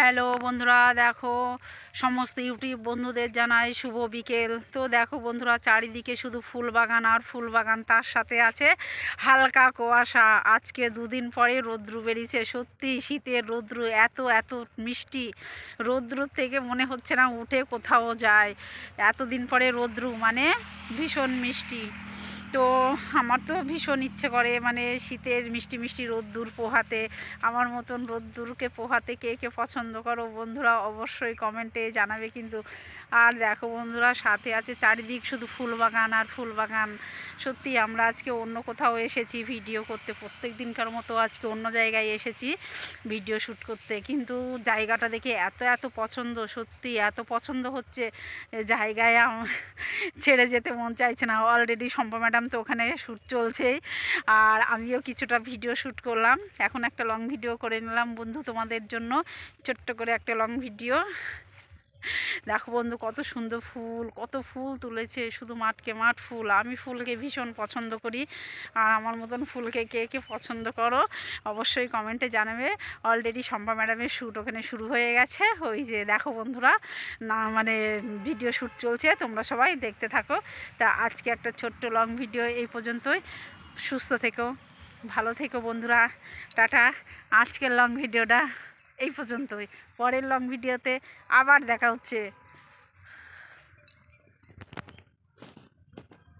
Hello বন্ধুরা, দেখো সমস্ত ইউটিউব বন্ধুদের জানাই শুভ বিকেল। তো দেখো বন্ধুরা, চারিদিকে শুধু ফুল বাগান আর ফুল বাগান তার সাথে আছে হালকা কুয়াশা। আজকে দুদিন পরে রৌদ্রু বেরিয়েছে, সত্যি শীতের রৌদ্রু, এত এত মিষ্টি। রৌদ্রুর থেকে মনে হচ্ছে না উঠে কোথাও যায়। এতদিন পরে রৌদ্রু মানে ভীষণ মিষ্টি। তো আমার তো ভীষণ ইচ্ছে করে মানে শীতের মিষ্টি মিষ্টি রোদ্দুর পোহাতে, আমার মতন রোদ্দুরকে পোহাতে কে কে পছন্দ করো বন্ধুরা অবশ্যই কমেন্টে জানাবে কিন্তু। আর দেখো বন্ধুরা, সাথে আছে চারিদিক শুধু ফুল বাগান আর ফুল বাগান সত্যি আমরা আজকে অন্য কোথাও এসেছি ভিডিও করতে প্রত্যেক দিনকার মতো আজকে অন্য জায়গায় এসেছি ভিডিও শ্যুট করতে। কিন্তু জায়গাটা দেখে এত এত পছন্দ, সত্যি এত পছন্দ হচ্ছে জায়গায় ছেড়ে যেতে মন চাইছে না। অলরেডি ম্যাডাম তো ওখানে শ্যুট চলছেই। আর আমিও কিছুটা ভিডিও শ্যুট করলাম। এখন একটা লং ভিডিও করে নিলাম বন্ধু তোমাদের জন্য। ছোট্ট করে একটা লং ভিডিও দেখো বন্ধু, কত সুন্দর ফুল, কত ফুল তুলেছে, শুধু মাঠকে মাঠ ফুল। আমি ফুলকে ভীষণ পছন্দ করি, আর আমার মতন ফুলকে কে কে পছন্দ করো, অবশ্যই কমেন্টে জানাবে। অলরেডি শম্পা ম্যাডামের শ্যুট ওখানে শুরু হয়ে গেছে। ওই যে দেখো বন্ধুরা, না মানে ভিডিও শ্যুট চলছে, তোমরা সবাই দেখতে থাকো। তা আজকে একটা ছোট্ট লং ভিডিও এই পর্যন্তই। সুস্থ থেকো, ভালো থেকো বন্ধুরা, টাটা। আজকের লং ভিডিওটা এই পর্যন্তই। পরের লং ভিডিওতে আবার দেখা হচ্ছে।